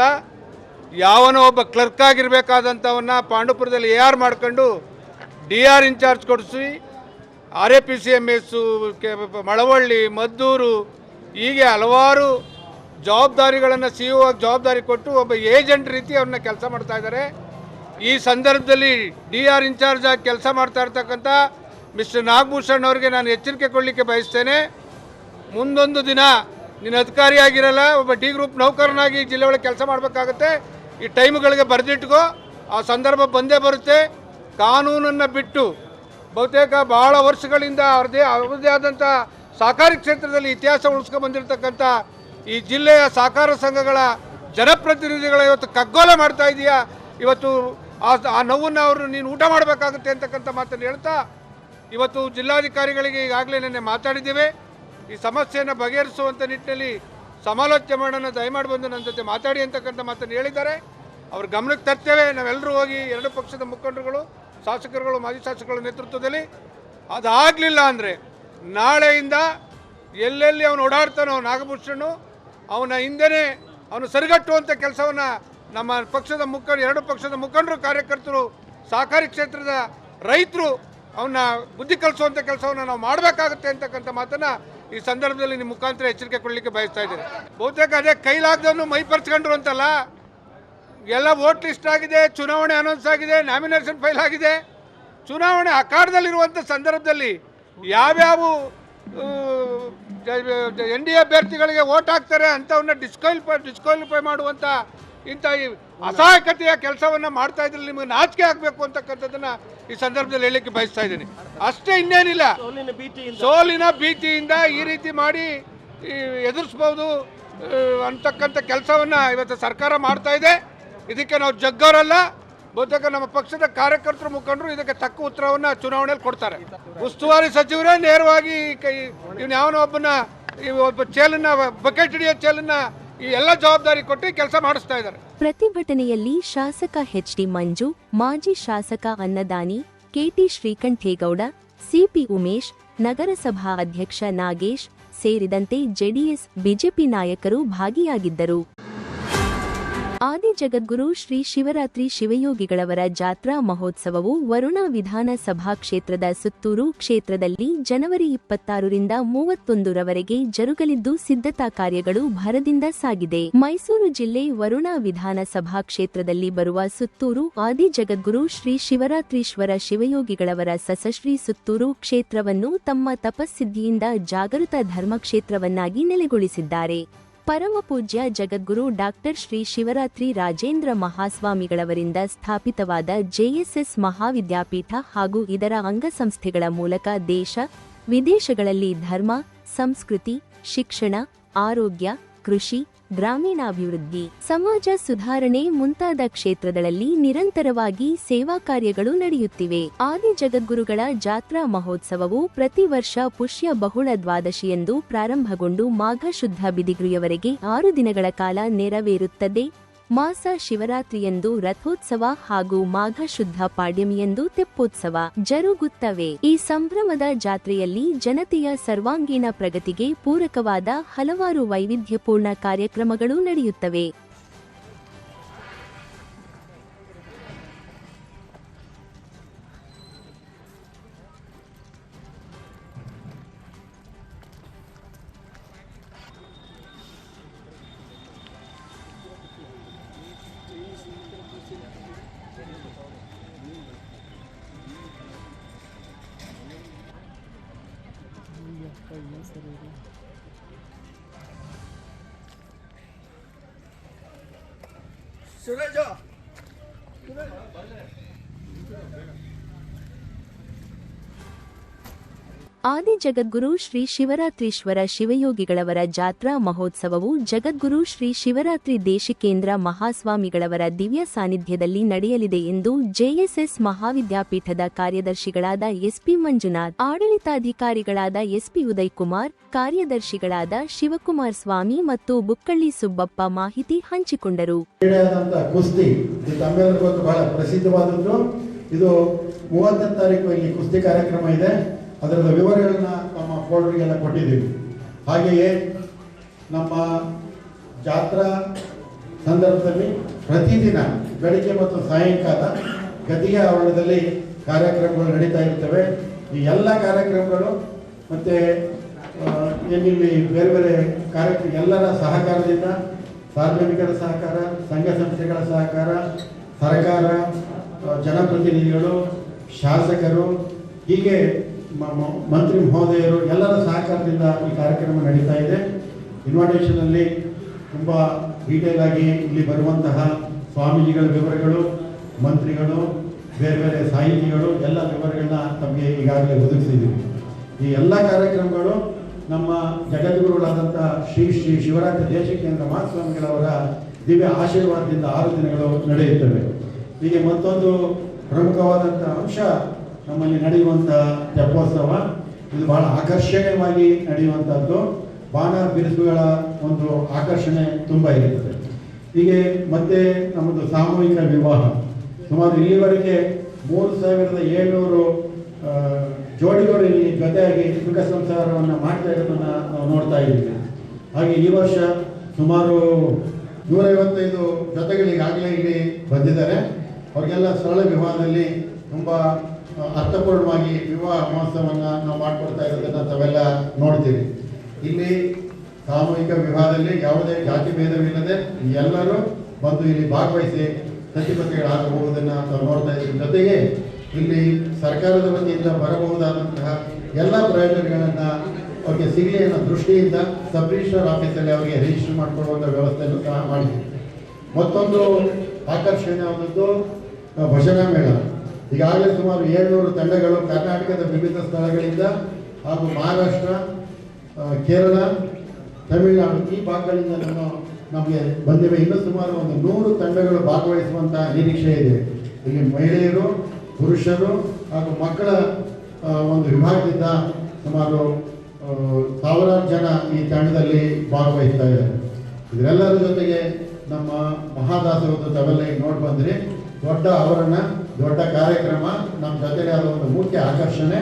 ಯಾವನೋ ಒಬ್ಬ ಕ್ಲರ್ಕ್ ಆಗಿರಬೇಕಾದಂಥವನ್ನ ಪಾಂಡುಪುರದಲ್ಲಿ ಎ ಆರ್ ಮಾಡ್ಕೊಂಡು ಡಿ ಆರ್ ಇನ್ಚಾರ್ಜ್ ಕೊಡಿಸಿ R A P C M S Malavalli, Maddur, ಹೀಗೆ ಹಲವಾರು ಜವಾಬ್ದಾರಿಗಳನ್ನು ಸಿ ಒ ಜವಾಬ್ದಾರಿ ಕೊಟ್ಟು ಒಬ್ಬ ಏಜೆಂಟ್ ರೀತಿ ಅವ್ರನ್ನ ಕೆಲಸ ಮಾಡ್ತಾ ಇದ್ದಾರೆ. ಈ ಸಂದರ್ಭದಲ್ಲಿ ಡಿ ಆರ್ ಇನ್ಚಾರ್ಜ್ ಆಗಿ ಕೆಲಸ ಮಾಡ್ತಾ ಇರ್ತಕ್ಕಂಥ ಮಿಸ್ಟರ್ ನಾಗಭೂಷಣ್ ಅವರಿಗೆ ನಾನು ಎಚ್ಚರಿಕೆ ಕೊಡಲಿಕ್ಕೆ ಬಯಸ್ತೇನೆ. ಮುಂದೊಂದು ದಿನ ನಿನ್ನ ಅಧಿಕಾರಿ ಆಗಿರಲ್ಲ, ಒಬ್ಬ ಡಿ ಗ್ರೂಪ್ ನೌಕರನಾಗಿ ಜಿಲ್ಲೆ ಒಳಗೆ ಕೆಲಸ ಮಾಡಬೇಕಾಗತ್ತೆ. ಈ ಟೈಮ್ಗಳಿಗೆ ಬರೆದಿಟ್ಕೋ. ಆ ಸಂದರ್ಭ ಬಂದೇ ಬರುತ್ತೆ. ಕಾನೂನನ್ನು ಬಿಟ್ಟು ಬಹುತೇಕ ಬಹಳ ವರ್ಷಗಳಿಂದ ಅವ್ರದ್ದೇ ಅವರದೇ ಆದಂಥ ಸಹಕಾರಿ ಕ್ಷೇತ್ರದಲ್ಲಿ ಇತಿಹಾಸ ಉಳಿಸ್ಕೊಂಡು ಬಂದಿರತಕ್ಕಂಥ ಈ ಜಿಲ್ಲೆಯ ಸಹಕಾರ ಸಂಘಗಳ ಜನಪ್ರತಿನಿಧಿಗಳ ಇವತ್ತು ಕಗ್ಗೋಲ ಮಾಡ್ತಾ ಇದೆಯಾ? ಇವತ್ತು ಆ ನೋವನ್ನು ಅವರು ನೀನು ಊಟ ಮಾಡಬೇಕಾಗುತ್ತೆ ಅಂತಕ್ಕಂಥ ಮಾತನ್ನು ಹೇಳ್ತಾ ಇವತ್ತು ಜಿಲ್ಲಾಧಿಕಾರಿಗಳಿಗೆ ಈಗಾಗಲೇ ನಿನ್ನೆ ಮಾತಾಡಿದ್ದೇವೆ. ಈ ಸಮಸ್ಯೆಯನ್ನು ಬಗೆಹರಿಸುವಂಥ ನಿಟ್ಟಿನಲ್ಲಿ ಸಮಾಲೋಚನೆ ಮಾಡೋಣ, ದಯಮಾಡಿ ಬಂದು ನನ್ನ ಜೊತೆ ಮಾತಾಡಿ ಅಂತಕ್ಕಂಥ ಮಾತನ್ನು ಹೇಳಿದ್ದಾರೆ. ಅವ್ರ ಗಮನಕ್ಕೆ ತರ್ತೇವೆ. ನಾವೆಲ್ಲರೂ ಹೋಗಿ ಎರಡು ಪಕ್ಷದ ಮುಖಂಡರುಗಳು ಶಾಸಕರುಗಳು, ಮಾಜಿ ಶಾಸಕರ ನೇತೃತ್ವದಲ್ಲಿ ಅದಾಗಲಿಲ್ಲ ಅಂದರೆ ನಾಳೆಯಿಂದ ಎಲ್ಲೆಲ್ಲಿ ಅವನು ಓಡಾಡ್ತಾನೋ ನಾಗಭೂಷಣು ಅವನ ಹಿಂದೆನೇ ಅವನು ಸರಿಗಟ್ಟುವಂಥ ಕೆಲಸವನ್ನು ನಮ್ಮ ಪಕ್ಷದ ಮುಖಂಡ, ಎರಡು ಪಕ್ಷದ ಮುಖಂಡರು, ಕಾರ್ಯಕರ್ತರು, ಸಹಕಾರಿ ಕ್ಷೇತ್ರದ ರೈತರು ಅವನ್ನ ಬುದ್ಧಿ ಕಲಿಸುವಂಥ ಕೆಲಸವನ್ನು ನಾವು ಮಾಡಬೇಕಾಗುತ್ತೆ ಅಂತಕ್ಕಂಥ ಮಾತನ್ನು ಈ ಸಂದರ್ಭದಲ್ಲಿ ನಿಮ್ಮ ಮುಖಾಂತರ ಎಚ್ಚರಿಕೆ ಕೊಡಲಿಕ್ಕೆ ಬಯಸ್ತಾ ಇದ್ದೇನೆ. ಬಹುತೇಕ ಅದೇ ಕೈಲಾಗ್ದವನು ಮೈ ಪರ್ಚ್ಕೊಂಡ್ರು ಅಂತಲ್ಲ ಎಲ್ಲ ವೋಟ್ ಲಿಸ್ಟ್ ಆಗಿದೆ ಚುನಾವಣೆ ಅನೌನ್ಸ್ ಆಗಿದೆ ನಾಮಿನೇಷನ್ ಫೈಲ್ ಆಗಿದೆ. ಚುನಾವಣೆ ಅಖಾಡದಲ್ಲಿರುವಂಥ ಸಂದರ್ಭದಲ್ಲಿ ಯಾವ್ಯಾವ ಎನ್ ಡಿ ಅಭ್ಯರ್ಥಿಗಳಿಗೆ ವೋಟ್ ಹಾಕ್ತಾರೆ ಅಂಥವನ್ನ ಡಿಸ್ಕ್ವಾಲಿಫೈ ಡಿಸ್ಕ್ವಾಲಿಫೈ ಮಾಡುವಂಥ ಇಂಥ ಈ ಅಸಹಾಯಕತೆಯ ಕೆಲಸವನ್ನು ಮಾಡ್ತಾ ಇದ್ರೆ ನಿಮಗೆ ನಾಚಿಕೆ ಆಗಬೇಕು ಅಂತಕ್ಕಂಥದ್ದನ್ನು ಈ ಸಂದರ್ಭದಲ್ಲಿ ಹೇಳಲಿಕ್ಕೆ ಬಯಸ್ತಾ ಇದ್ದೀನಿ. ಅಷ್ಟೇ ಇನ್ನೇನಿಲ್ಲ. ಸೋಲಿನ ಭೀತಿಯಿಂದ. ಈ ರೀತಿ ಮಾಡಿ ಎದುರಿಸ್ಬೋದು ಅಂತಕ್ಕಂಥ ಕೆಲಸವನ್ನು ಇವತ್ತು ಸರ್ಕಾರ ಮಾಡ್ತಾ ಇದೆ. ಇದಕ್ಕೆ ನಾವು ಜಗ್ಗೋರಲ್ಲ, ಬಹುತೇಕ ನಮ್ಮ ಪಕ್ಷದ ಕಾರ್ಯಕರ್ತರು ಮುಖಂಡರು ಇದಕ್ಕೆ ತಕ್ಕ ಉತ್ತರವನ್ನು ಚುನಾವಣೆಯಲ್ಲಿ ಕೊಡ್ತಾರೆ. ಉಸ್ತುವಾರಿ ಸಚಿವರೇ ನೇರವಾಗಿ ಇವನು ಯಾವನೋ ಒಬ್ಬನ, ಈ ಒಬ್ಬ ಚೇಲನ್ನ ಬಕೆಟ್ ಹಿಡಿಯೋ ಚೇಲನ್ನ ಈ ಎಲ್ಲ ಜವಾಬ್ದಾರಿ ಕೊಟ್ಟು ಕೆಲಸ ಮಾಡಿಸ್ತಾ ಇದ್ದಾರೆ. ಪ್ರತಿಭಟನೆಯಲ್ಲಿ ಶಾಸಕ ಎಚ್ಡಿ ಮಂಜು, ಮಾಜಿ ಶಾಸಕ ಅನ್ನದಾನಿ, ಕೆಟಿ ಶ್ರೀಕಂಠೇಗೌಡ ಸಿಪಿ ಉಮೇಶ್, ನಗರಸಭಾ ಅಧ್ಯಕ್ಷ ನಾಗೇಶ್ ಸೇರಿದಂತೆ ಜೆಡಿಎಸ್, ಬಿಜೆಪಿ ನಾಯಕರು ಭಾಗಿಯಾಗಿದ್ದರು. ಆದಿ ಜಗದ್ಗುರು ಶ್ರೀ ಶಿವರಾತ್ರಿ ಶಿವಯೋಗಿಗಳವರ ಜಾತ್ರಾ ಮಹೋತ್ಸವವು ವರುಣ ವಿಧಾನಸಭಾ ಕ್ಷೇತ್ರದ ಸುತ್ತೂರು ಕ್ಷೇತ್ರದಲ್ಲಿ ಜನವರಿ ಇಪ್ಪತ್ತಾರರಿಂದ ಮೂವತ್ತೊಂದರವರೆಗೆ ಜರುಗಲಿದ್ದು ಸಿದ್ಧತಾ ಕಾರ್ಯಗಳು ಭರದಿಂದ ಸಾಗಿದೆ. ಮೈಸೂರು ಜಿಲ್ಲೆ ವರುಣ ವಿಧಾನಸಭಾ ಕ್ಷೇತ್ರದಲ್ಲಿ ಬರುವ ಸುತ್ತೂರು ಆದಿ ಜಗದ್ಗುರು ಶ್ರೀ ಶಿವರಾತ್ರೀಶ್ವರ ಶಿವಯೋಗಿಗಳವರ ಸಸಶ್ರೀ ಸುತ್ತೂರು ಕ್ಷೇತ್ರವನ್ನು ತಮ್ಮ ತಪಸ್ಸಿದ್ಧಿಯಿಂದ ಜಾಗೃತ ಧರ್ಮಕ್ಷೇತ್ರವನ್ನಾಗಿ ನೆಲೆಗೊಳಿಸಿದ್ದಾರೆ. ಪರಮ ಪೂಜ್ಯ ಜಗದ್ಗುರು ಡಾಕ್ಟರ್ ಶ್ರೀ ಶಿವರಾತ್ರಿ ರಾಜೇಂದ್ರ ಮಹಾಸ್ವಾಮಿಗಳವರಿಂದ ಸ್ಥಾಪಿತವಾದ ಜೆಎಸ್ಎಸ್ ಮಹಾವಿದ್ಯಾಪೀಠ ಹಾಗೂ ಇದರ ಅಂಗಸಂಸ್ಥೆಗಳ ಮೂಲಕ ದೇಶ, ವಿದೇಶಗಳಲ್ಲಿ ಧರ್ಮ, ಸಂಸ್ಕೃತಿ, ಶಿಕ್ಷಣ, ಆರೋಗ್ಯ, ಕೃಷಿ ಗ್ರಾಮೀಣಾಭಿವೃದ್ಧಿ, ಸಮಾಜ ಸುಧಾರಣೆ ಮುಂತಾದ ಕ್ಷೇತ್ರಗಳಲ್ಲಿ ನಿರಂತರವಾಗಿ ಸೇವಾ ಕಾರ್ಯಗಳು ನಡೆಯುತ್ತಿವೆ. ಆದಿ ಜಗದ್ಗುರುಗಳ ಜಾತ್ರಾ ಮಹೋತ್ಸವವು ಪ್ರತಿ ವರ್ಷ ಪುಷ್ಯ ಬಹುಳ ದ್ವಾದಶಿಯಂದು ಪ್ರಾರಂಭಗೊಂಡು ಮಾಘ ಶುದ್ಧ ಬಿದಿಗ್ರಿಯವರೆಗೆ ಆರು ದಿನಗಳ ಕಾಲ ನೆರವೇರುತ್ತದೆ. ಮಾಸ ಶಿವರಾತ್ರಿಯಂದು ರಥೋತ್ಸವ ಹಾಗೂ ಮಾಘ ಶುದ್ಧ ಪಾಡ್ಯಮಿಯಂದು ತೆಪ್ಪೋತ್ಸವ ಜರುಗುತ್ತವೆ. ಈ ಸಂಭ್ರಮದ ಜಾತ್ರೆಯಲ್ಲಿ ಜನತೆಯ ಸರ್ವಾಂಗೀಣ ಪ್ರಗತಿಗೆ ಪೂರಕವಾದ ಹಲವಾರು ವೈವಿಧ್ಯಪೂರ್ಣ ಕಾರ್ಯಕ್ರಮಗಳು ನಡೆಯುತ್ತವೆ. ಆದಿ ಜಗದ್ಗುರು ಶ್ರೀ ಶಿವರಾತ್ರೀಶ್ವರ ಶಿವಯೋಗಿಗಳವರ ಜಾತ್ರಾ ಮಹೋತ್ಸವವು ಜಗದ್ಗುರು ಶ್ರೀ ಶಿವರಾತ್ರಿ ದೇಶಿಕೇಂದ್ರ ಮಹಾಸ್ವಾಮಿಗಳವರ ದಿವ್ಯ ಸಾನ್ನಿಧ್ಯದಲ್ಲಿ ನಡೆಯಲಿದೆ ಎಂದು ಜೆಎಸ್ಎಸ್ ಮಹಾವಿದ್ಯಾಪೀಠದ ಕಾರ್ಯದರ್ಶಿಗಳಾದ ಎಸ್ಪಿ ಮಂಜುನಾಥ್, ಆಡಳಿತಾಧಿಕಾರಿಗಳಾದ ಎಸ್ಪಿ ಉದಯ್ ಕುಮಾರ್ ಕಾರ್ಯದರ್ಶಿಗಳಾದ ಶಿವಕುಮಾರ್ ಸ್ವಾಮಿ ಮತ್ತು ಬುಕ್ಕಳ್ಳಿ ಸುಬ್ಬಪ್ಪ ಮಾಹಿತಿ ಹಂಚಿಕೊಂಡರು. ಇದು ಮೂವತ್ತನೇ ತಾರೀಕು ಇಲ್ಲಿ ಕುಸ್ತಿ ಕಾರ್ಯಕ್ರಮ ಇದೆ. ಅದರ ವಿವರಗಳನ್ನು ನಮ್ಮ ಫೋಲ್ಡರ್ಗೆಲ್ಲ ಕೊಟ್ಟಿದ್ದೀವಿ. ಹಾಗೆಯೇ ನಮ್ಮ ಜಾತ್ರಾ ಸಂದರ್ಭದಲ್ಲಿ ಪ್ರತಿದಿನ ಬೆಳಿಗ್ಗೆ ಮತ್ತು ಸಾಯಂಕಾಲ ಗದಿಗೆ ಆವರಣದಲ್ಲಿ ಕಾರ್ಯಕ್ರಮಗಳು ನಡೀತಾ ಇರ್ತವೆ. ಈ ಎಲ್ಲ ಕಾರ್ಯಕ್ರಮಗಳು ಮತ್ತು ಏನಿಲ್ಲಿ ಬೇರೆ ಬೇರೆ ಕಾರ್ಯಕ್ರಮ ಎಲ್ಲರ ಸಹಕಾರದಿಂದ ಸಾರ್ವಜನಿಕರ ಸಹಕಾರ, ಸಂಘ ಸಂಸ್ಥೆಗಳ ಸಹಕಾರ, ಸರ್ಕಾರ ಜನಪ್ರತಿನಿಧಿಗಳು, ಶಾಸಕರು ಹೀಗೆ ಮಂತ್ರಿ ಮಹೋದಯರು ಎಲ್ಲರ ಸಹಕಾರದಿಂದ ಈ ಕಾರ್ಯಕ್ರಮ ನಡೀತಾ ಇದೆ. ಇನ್ವಿಟೇಷನಲ್ಲಿ ತುಂಬ ಡೀಟೇಲ್ ಆಗಿ ಇಲ್ಲಿ ಬರುವಂತಹ ಸ್ವಾಮೀಜಿಗಳ ವಿವರಗಳು, ಮಂತ್ರಿಗಳು, ಬೇರೆ ಬೇರೆ ಸಾಹಿತಿಗಳು ಎಲ್ಲ ವಿವರಗಳನ್ನ ತಮಗೆ ಈಗಾಗಲೇ ಒದಗಿಸಿದ್ದೀವಿ. ಈ ಎಲ್ಲ ಕಾರ್ಯಕ್ರಮಗಳು ನಮ್ಮ ಜಗದ್ಗುರುಗಳಾದಂಥ ಶ್ರೀ ಶ್ರೀ ಶಿವರಾತ್ರಿ ದೇಶಕೇಂದ್ರ ಮಹಾಸ್ವಾಮಿಗಳವರ ದಿವ್ಯ ಆಶೀರ್ವಾದದಿಂದ ಆರು ದಿನಗಳು ನಡೆಯುತ್ತವೆ. ಹೀಗೆ ಮತ್ತೊಂದು ಪ್ರಮುಖವಾದಂಥ ಅಂಶ ನಮ್ಮಲ್ಲಿ ನಡೆಯುವಂಥ ತೆಪ್ಪೋತ್ಸವ ಇದು ಬಹಳ ಆಕರ್ಷಣೀಯವಾಗಿ ನಡೆಯುವಂಥದ್ದು ಬಾಣ ಬಿರುಸುಗಳ ಒಂದು ಆಕರ್ಷಣೆ ತುಂಬ ಇರುತ್ತದೆ. ಹೀಗೆ ಮತ್ತೆ ನಮ್ಮದು ಸಾಮೂಹಿಕ ವಿವಾಹ. ಸುಮಾರು ಇಲ್ಲಿವರೆಗೆ ಮೂರು ಸಾವಿರದ ಏಳ್ನೂರು ಜೋಡಿಗಳು ಇಲ್ಲಿ ಜೊತೆಯಾಗಿ ಸುಖ ಸಂಸಾರವನ್ನು ಮಾಡ್ತಾ ಇರೋದನ್ನು ನಾವು ನೋಡ್ತಾ ಇದ್ದೀವಿ. ಹಾಗೆ ಈ ವರ್ಷ ಸುಮಾರು ನೂರೈವತ್ತೈದು ಜೊತೆಗಳಿಗಾಗಲೇ ಇಲ್ಲಿ ಬಂದಿದ್ದಾರೆ. ಅವರಿಗೆಲ್ಲ ಸರಳ ವಿವಾಹದಲ್ಲಿ ತುಂಬ ಅರ್ಥಪೂರ್ಣವಾಗಿ ವಿವಾಹ ಮಹೋತ್ಸವವನ್ನು ನಾವು ಮಾಡಿಕೊಡ್ತಾ ಇರೋದನ್ನು ತಾವೆಲ್ಲ ನೋಡ್ತೀವಿ ಇಲ್ಲಿ ಸಾಮೂಹಿಕ ವಿವಾಹದಲ್ಲಿ ಯಾವುದೇ ಜಾತಿ ಭೇದವಿಲ್ಲದೆ ಎಲ್ಲರೂ ಬಂದು ಇಲ್ಲಿ ಭಾಗವಹಿಸಿ ಸತಿಪತಿಗಳಾಗಬಹುದನ್ನು ನಾವು ನೋಡ್ತಾ ಇದ್ದೀವಿ. ಜೊತೆಗೆ ಇಲ್ಲಿ ಸರ್ಕಾರದ ವತಿಯಿಂದ ಬರಬಹುದಾದಂತಹ ಎಲ್ಲ ಪ್ರಯೋಜನಗಳನ್ನು ಅವರಿಗೆ ಸಿಗಲಿ ಅನ್ನೋ ದೃಷ್ಟಿಯಿಂದ ಸಬ್ ರಿಜಿಸ್ಟರ್ ಆಫೀಸಲ್ಲಿ ಅವರಿಗೆ ರಿಜಿಸ್ಟರ್ ಮಾಡಿಕೊಡುವಂಥ ವ್ಯವಸ್ಥೆಯನ್ನು ಸಹ ಮಾಡಿದ್ದೀವಿ. ಮತ್ತೊಂದು ಆಕರ್ಷಣೀಯವಾದದ್ದು ಭಜನಾ ಮೇಳ. ಈಗಾಗಲೇ ಸುಮಾರು ಏಳ್ನೂರು ತಂಡಗಳು ಕರ್ನಾಟಕದ ವಿವಿಧ ಸ್ಥಳಗಳಿಂದ ಹಾಗೂ ಮಹಾರಾಷ್ಟ್ರ ಕೇರಳ, ತಮಿಳುನಾಡು ಈ ಭಾಗಗಳಿಂದ ನಾನು ನಮಗೆ ಬಂದಿವೆ. ಇನ್ನೂ ಸುಮಾರು ಒಂದು ನೂರು ತಂಡಗಳು ಭಾಗವಹಿಸುವಂತಹ ನಿರೀಕ್ಷೆ ಇದೆ. ಇಲ್ಲಿ ಮಹಿಳೆಯರು, ಪುರುಷರು ಹಾಗೂ ಮಕ್ಕಳ ಒಂದು ವಿಭಾಗದಿಂದ ಸುಮಾರು ಸಾವಿರಾರು ಜನ ಈ ತಂಡದಲ್ಲಿ ಭಾಗವಹಿಸ್ತಾ ಇದ್ದಾರೆ. ಇದರೆಲ್ಲರ ಜೊತೆಗೆ ನಮ್ಮ ಮಹಾದಾಸರದ್ದು ತಾವೆಲ್ಲ ಈಗ ನೋಡಿ ಬಂದ್ರಿ ದೊಡ್ಡ ಆವರಣ ದೊಡ್ಡ ಕಾರ್ಯಕ್ರಮ. ನಮ್ಮ ಜೊತೆಗೆ ಆದ ಒಂದು ಮುಖ್ಯ ಆಕರ್ಷಣೆ.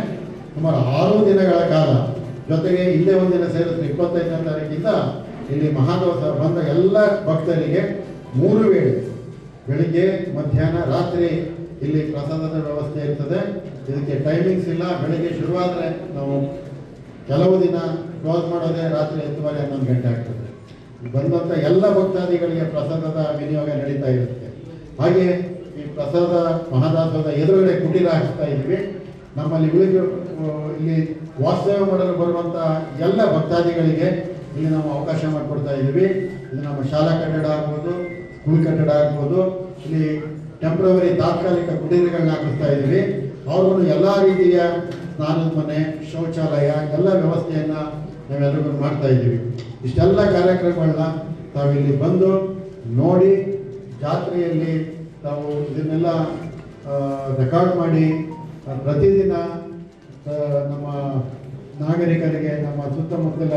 ಸುಮಾರು ಆರು ದಿನಗಳ ಕಾಲ. ಜೊತೆಗೆ ಇಲ್ಲೇ ಒಂದಿನ ಸೇರಿದ್ರೆ ಇಪ್ಪತ್ತೈದನೇ ತಾರೀಕಿಂದ ಇಲ್ಲಿ ಮಹಾದೋಸ ಬಂದ ಎಲ್ಲ ಭಕ್ತರಿಗೆ ಮೂರು ವೇಳೆ ಬೆಳಿಗ್ಗೆ, ಮಧ್ಯಾಹ್ನ, ರಾತ್ರಿ ಇಲ್ಲಿ ಪ್ರಸಾದದ ವ್ಯವಸ್ಥೆ ಇರ್ತದೆ. ಇದಕ್ಕೆ ಟೈಮಿಂಗ್ಸ್ ಇಲ್ಲ. ಬೆಳಿಗ್ಗೆ ಶುರುವಾದರೆ ನಾವು ಕೆಲವು ದಿನ ಕ್ಲೋಸ್ ಮಾಡೋದೇ ರಾತ್ರಿ ಹತ್ತುವರೆ ಹನ್ನೊಂದು ಗಂಟೆ ಆಗ್ತದೆ. ಬಂದಂಥ ಎಲ್ಲ ಭಕ್ತಾದಿಗಳಿಗೆ ಪ್ರಸಾದದ ವಿನಿಯೋಗ ನಡೀತಾ ಇರುತ್ತೆ. ಹಾಗೆ ಪ್ರಸಾದ ಮಹಾದಾಸದ ಎದುರುಗಡೆ ಕುಟೀರ ಹಾಕಿಸ್ತಾ ಇದ್ದೀವಿ ನಮ್ಮಲ್ಲಿ ಉಳಿದು ಇಲ್ಲಿ ವಾಸ್ತವ್ಯ ಮಾಡಲು ಬರುವಂಥ ಎಲ್ಲ ಭಕ್ತಾದಿಗಳಿಗೆ ಇಲ್ಲಿ ನಾವು ಅವಕಾಶ ಮಾಡಿಕೊಡ್ತಾ ಇದ್ದೀವಿ ಇಲ್ಲಿ ನಮ್ಮ ಶಾಲಾ ಕಟ್ಟಡ ಆಗ್ಬೋದು, ಸ್ಕೂಲ್ ಕಟ್ಟಡ ಆಗ್ಬೋದು, ಇಲ್ಲಿ ಟೆಂಪ್ರವರಿ ತಾತ್ಕಾಲಿಕ ಕುಟೀರಗಳನ್ನ ಹಾಕಿಸ್ತಾ ಇದ್ದೀವಿ ಅವ್ರಿಗೂ ಎಲ್ಲ ರೀತಿಯ ಸ್ನಾನದ ಮನೆ ಶೌಚಾಲಯ, ಎಲ್ಲ ವ್ಯವಸ್ಥೆಯನ್ನು ನಾವೆಲ್ಲರಿಗೂ ಮಾಡ್ತಾ ಇದ್ದೀವಿ. ಇಷ್ಟೆಲ್ಲ ಕಾರ್ಯಕ್ರಮಗಳನ್ನ ತಾವಿಲ್ಲಿ ಬಂದು ನೋಡಿ ಜಾತ್ರೆಯಲ್ಲಿ ತಾವು ಇದನ್ನೆಲ್ಲ ರೆಕಾರ್ಡ್ ಮಾಡಿ ಪ್ರತಿದಿನ ನಮ್ಮ ನಾಗರಿಕರಿಗೆ, ನಮ್ಮ ಸುತ್ತಮುತ್ತಲ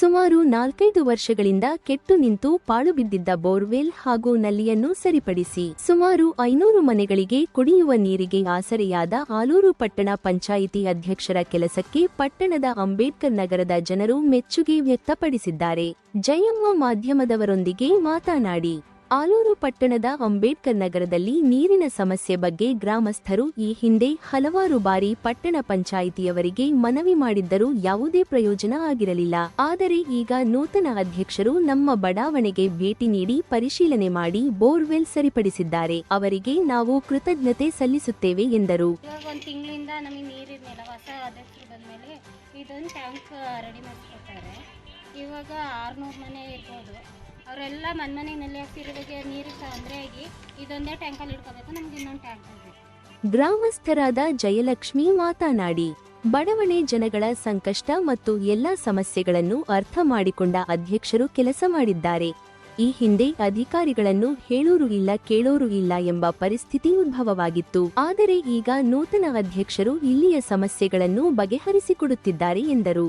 ಸುಮಾರು ನಾಲ್ಕೈದು ವರ್ಷಗಳಿಂದ ಕೆಟ್ಟು ನಿಂತು ಪಾಳು ಬಿದ್ದಿದ್ದ ಬೋರ್ವೆಲ್ ಹಾಗೂ ನಲ್ಲಿಯನ್ನು ಸರಿಪಡಿಸಿ, ಸುಮಾರು ಐನೂರು ಮನೆಗಳಿಗೆ ಕುಡಿಯುವ ನೀರಿಗೆ ಆಸರೆಯಾದ ಆಲೂರು ಪಟ್ಟಣ ಪಂಚಾಯಿತಿ ಅಧ್ಯಕ್ಷರ ಕೆಲಸಕ್ಕೆ ಪಟ್ಟಣದ ಅಂಬೇಡ್ಕರ್ ನಗರದ ಜನರು ಮೆಚ್ಚುಗೆ ವ್ಯಕ್ತಪಡಿಸಿದ್ದಾರೆ. ಜಯಮ್ಮ ಮಾಧ್ಯಮದವರೊಂದಿಗೆ ಮಾತನಾಡಿ ಆಲೂರು ಪಟ್ಟಣದ ಅಂಬೇಡ್ಕರ್ ನಗರದಲ್ಲಿ ನೀರಿನ ಸಮಸ್ಯೆ ಬಗ್ಗೆ ಗ್ರಾಮಸ್ಥರು ಈ ಹಿಂದೆ ಹಲವಾರು ಬಾರಿ ಪಟ್ಟಣ ಪಂಚಾಯಿತಿಯವರಿಗೆ ಮನವಿ ಮಾಡಿದ್ದರೂ ಯಾವುದೇ ಪ್ರಯೋಜನ ಆಗಿರಲಿಲ್ಲ. ಆದರೆ ಈಗ ನೂತನ ಅಧ್ಯಕ್ಷರು ನಮ್ಮ ಬಡಾವಣೆಗೆ ಭೇಟಿ ನೀಡಿ ಪರಿಶೀಲನೆ ಮಾಡಿ ಬೋರ್ವೆಲ್ ಸರಿಪಡಿಸಿದ್ದಾರೆ. ಅವರಿಗೆ ನಾವು ಕೃತಜ್ಞತೆ ಸಲ್ಲಿಸುತ್ತೇವೆ ಎಂದರು. ಇವಾಗ ಆರ್ನೂರು ಮನೆ ಇರ್ಬೋದು. ಅವರೆಲ್ಲ ಮನೆ ಮನೆಯಲ್ಲಿ ಹಾಕ್ತಿರೋದಕ್ಕೆ ನೀರು ಅಂದ್ರೆ ಆಗಿ ಇದೊಂದೇ ಟ್ಯಾಂಕಲ್ಲಿ ಇಟ್ಕೋಬೇಕು ನಮ್ಗೆ ಇನ್ನೊಂದು ಟ್ಯಾಂಕ್ ಗ್ರಾಮಸ್ಥರಾದ ಜಯಲಕ್ಷ್ಮಿ ಮಾತನಾಡಿ ಬಡವಣೆ ಜನಗಳ ಸಂಕಷ್ಟ ಮತ್ತು ಎಲ್ಲಾ ಸಮಸ್ಯೆಗಳನ್ನು ಅರ್ಥ ಮಾಡಿಕೊಂಡ ಅಧ್ಯಕ್ಷರು ಕೆಲಸ ಮಾಡಿದ್ದಾರೆ. ಈ ಹಿಂದೆ ಅಧಿಕಾರಿಗಳನ್ನು ಹೇಳೋರು ಇಲ್ಲ ಕೇಳೋರು ಇಲ್ಲ ಎಂಬ ಪರಿಸ್ಥಿತಿ ಉದ್ಭವವಾಗಿತ್ತು. ಆದರೆ ಈಗ ನೂತನ ಅಧ್ಯಕ್ಷರು ಇಲ್ಲಿಯ ಸಮಸ್ಯೆಗಳನ್ನು ಬಗೆಹರಿಸಿಕೊಡುತ್ತಿದ್ದಾರೆ ಎಂದರು.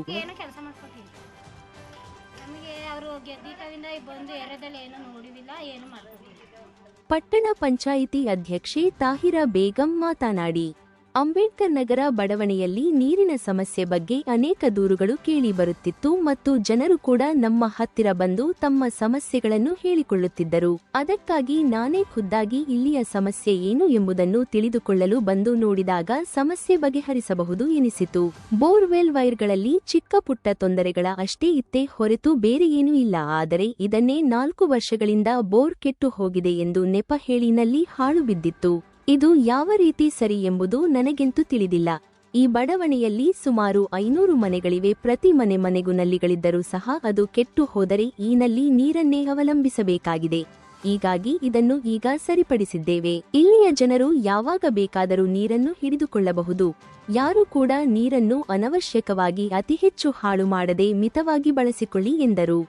ಪಟ್ಟಣ ಪಂಚಾಯಿತಿ ಅಧ್ಯಕ್ಷೆ ತಾಹಿರಾ ಬೇಗಂ ಮಾತನಾಡಿ ಅಂಬೇಡ್ಕರ್ ನಗರ ಬಡವಣೆಯಲ್ಲಿ ನೀರಿನ ಸಮಸ್ಯೆ ಬಗ್ಗೆ ಅನೇಕ ದೂರುಗಳು ಕೇಳಿ ಬರುತ್ತಿತ್ತು ಮತ್ತು ಜನರು ಕೂಡ ನಮ್ಮ ಹತ್ತಿರ ಬಂದು ತಮ್ಮ ಸಮಸ್ಯೆಗಳನ್ನು ಹೇಳಿಕೊಳ್ಳುತ್ತಿದ್ದರು. ಅದಕ್ಕಾಗಿ ನಾನೇ ಖುದ್ದಾಗಿ ಇಲ್ಲಿಯ ಸಮಸ್ಯೆ ಏನು ಎಂಬುದನ್ನು ತಿಳಿದುಕೊಳ್ಳಲು ಬಂದು ನೋಡಿದಾಗ ಸಮಸ್ಯೆ ಬಗೆಹರಿಸಬಹುದು ಎನಿಸಿತು. ಬೋರ್ವೆಲ್ ವೈರ್ಗಳಲ್ಲಿ ಚಿಕ್ಕ ಪುಟ್ಟ ತೊಂದರೆಗಳ ಅಷ್ಟೇ ಇತ್ತೇ ಹೊರತು ಬೇರೆ ಏನೂ ಇಲ್ಲ. ಆದರೆ ಇದನ್ನೇ ನಾಲ್ಕು ವರ್ಷಗಳಿಂದ ಬೋರ್ ಕೆಟ್ಟು ಹೋಗಿದೆ ಎಂದು ನೆಪ ಹೇಳಿನಲ್ಲಿ ಹಾಳು ಬಿದ್ದಿತ್ತು. ಇದು ಯಾವ ರೀತಿ ಸರಿ ಎಂಬುದು ನನಗೆಂತೂ ತಿಳಿದಿಲ್ಲ. ಈ ಬಡವಣೆಯಲ್ಲಿ ಸುಮಾರು ಐನೂರು ಮನೆಗಳಿವೆ. ಪ್ರತಿ ಮನೆ ಮನೆಗೂ ನಲ್ಲಿಗಳಿದ್ದರೂ ಸಹ ಅದು ಕೆಟ್ಟು ಹೋದರೆ ಈ ನಲ್ಲಿ ನೀರನ್ನೇ ಅವಲಂಬಿಸಬೇಕಾಗಿದೆ. ಹೀಗಾಗಿ ಇದನ್ನು ಈಗ ಸರಿಪಡಿಸಿದ್ದೇವೆ. ಇಲ್ಲಿಯ ಜನರು ಯಾವಾಗ ಬೇಕಾದರೂ ನೀರನ್ನು ಹಿಡಿದುಕೊಳ್ಳಬಹುದು. ಯಾರು ಕೂಡ ನೀರನ್ನು ಅನವಶ್ಯಕವಾಗಿ ಅತಿ ಹೆಚ್ಚು ಹಾಳು ಮಾಡದೆ ಮಿತವಾಗಿ ಬಳಸಿಕೊಳ್ಳಿ ಎಂದರು.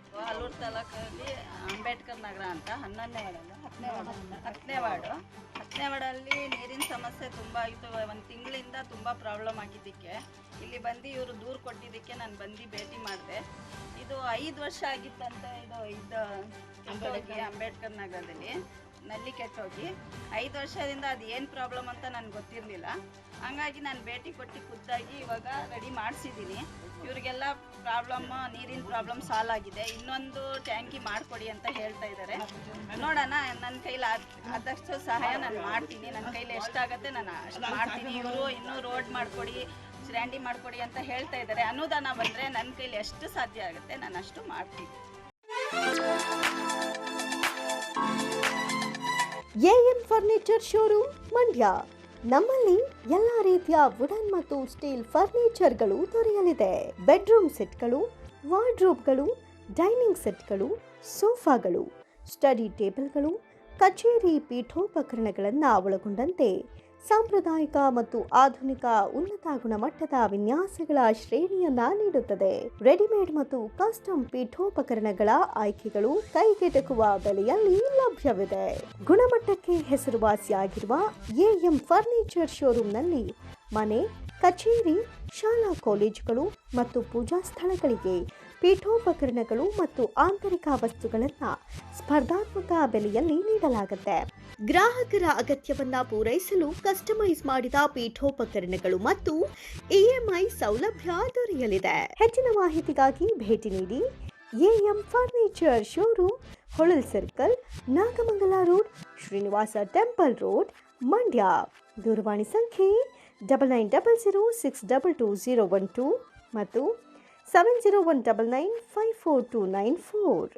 ವಾರ್ಡಲ್ಲಿ ನೀರಿನ ಸಮಸ್ಯೆ ತುಂಬ ಆಯಿತು. ಒಂದು ತಿಂಗಳಿಂದ ತುಂಬ ಪ್ರಾಬ್ಲಮ್ ಆಗಿದ್ದಕ್ಕೆ. ಇಲ್ಲಿ ಬಂದು ಇವರು ದೂರು ಕೊಟ್ಟಿದ್ದಕ್ಕೆ ನಾನು ಬಂದು ಭೇಟಿ ಮಾಡಿದೆ. ಇದು ಐದು ವರ್ಷ ಆಗಿತ್ತಂತೆ ಇದು ಇದು ಕೆಟ್ಟೋಗಿ ಅಂಬೇಡ್ಕರ್. ನಗರದಲ್ಲಿ ನಲ್ಲಿ ಕೆಟ್ಟೋಗಿ ಐದು ವರ್ಷದಿಂದ ಅದು ಏನು ಪ್ರಾಬ್ಲಮ್ ಅಂತ ನನಗೆ ಗೊತ್ತಿರಲಿಲ್ಲ. ಹಂಗಾಗಿ ನಾನು ಭೇಟಿ ಕೊಟ್ಟು ಖುದ್ದಾಗಿ ಇವಾಗ ರೆಡಿ ಮಾಡಿಸಿದ್ದೀನಿ. ಇವರಿಗೆಲ್ಲ ಪ್ರಾಬ್ಲಮ್ ನೀರಿನ ಪ್ರಾಬ್ಲಮ್ ಸಾಲ್ವ್ ಆಗಿದೆ. ಇನ್ನೊಂದು ಟ್ಯಾಂಕಿ ಮಾಡಿಕೊಡಿ ಅಂತ ಹೇಳ್ತಾ ಇದ್ದಾರೆ ನೋಡೋಣ ನನ್ನ ಕೈಲಿ ಆದ್- ಆದಷ್ಟು ಸಹಾಯ ನಾನು ಮಾಡ್ತೀನಿ. ನನ್ನ ಕೈಲಿ ಎಷ್ಟಾಗತ್ತೆ ನಾನು ಅಷ್ಟು ಮಾಡ್ತೀನಿ. ಇವರು ಇನ್ನೂ ರೋಡ್ ಮಾಡಿಕೊಡಿ ಚರಂಡಿ ಮಾಡಿಕೊಡಿ ಅಂತ ಹೇಳ್ತಾ ಇದ್ದಾರೆ ಅನುದಾನ ಬಂದರೆ ನನ್ನ ಕೈಲಿ ಎಷ್ಟು ಸಾಧ್ಯ ಆಗುತ್ತೆ ನಾನು ಅಷ್ಟು ಮಾಡ್ತೀನಿ. A M furniture showroom, Mandya. ನಮ್ಮಲ್ಲಿ ಎಲ್ಲ ರೀತಿಯ ವುಡನ್ ಮತ್ತು ಸ್ಟೀಲ್ ಫರ್ನಿಚರ್ಗಳು ದೊರೆಯಲಿದೆ. ಬೆಡ್ರೂಮ್ ಸೆಟ್ಗಳು ವಾರ್ಡ್ರೋಬ್ಗಳು ಡೈನಿಂಗ್ ಸೆಟ್ಗಳು ಸೋಫಾಗಳು ಸ್ಟಡಿ ಟೇಬಲ್ಗಳು ಕಚೇರಿ ಪೀಠೋಪಕರಣಗಳನ್ನು ಒಳಗೊಂಡಂತೆ ಸಾಂಪ್ರದಾಯಿಕ ಮತ್ತು ಆಧುನಿಕ ಉನ್ನತ ಗುಣಮಟ್ಟದ ವಿನ್ಯಾಸಗಳ ಶ್ರೇಣಿಯನ್ನ ನೀಡುತ್ತದೆ. ರೆಡಿಮೇಡ್ ಮತ್ತು ಕಸ್ಟಮ್ ಪೀಠೋಪಕರಣಗಳ ಆಯ್ಕೆಗಳು ಕೈಗೆಟಕುವ ಬೆಲೆಯಲ್ಲಿ ಲಭ್ಯವಿದೆ. ಗುಣಮಟ್ಟಕ್ಕೆ ಹೆಸರುವಾಸಿಯಾಗಿರುವ ಎಎಂ ಫರ್ನಿಚರ್ ಶೋರೂಮ್ನಲ್ಲಿ ಮನೆ, ಕಚೇರಿ, ಶಾಲಾ ಕಾಲೇಜುಗಳು ಮತ್ತು ಪೂಜಾ ಸ್ಥಳಗಳಿಗೆ ಪೀಠೋಪಕರಣಗಳು ಮತ್ತು ಆಂತರಿಕ ವಸ್ತುಗಳನ್ನು ಸ್ಪರ್ಧಾತ್ಮಕ ಬೆಲೆಯಲ್ಲಿ ನೀಡಲಾಗುತ್ತೆ. ಗ್ರಾಹಕರ ಅಗತ್ಯವನ್ನ ಪೂರೈಸಲು ಕಸ್ಟಮೈಸ್ ಮಾಡಿದ ಪೀಠೋಪಕರಣಗಳು ಮತ್ತು ಇಎಂಐ ಸೌಲಭ್ಯ ದೊರೆಯಲಿದೆ. ಹೆಚ್ಚಿನ ಮಾಹಿತಿಗಾಗಿ ಭೇಟಿ ನೀಡಿ AM furniture showroom, Holal circle, Nagamangala road, Srinivasa temple road, Mandya. ದೂರವಾಣಿ ಸಂಖ್ಯೆ double nine double zero six double two zero one two ಮತ್ತು seven zero one double nine five four two nine four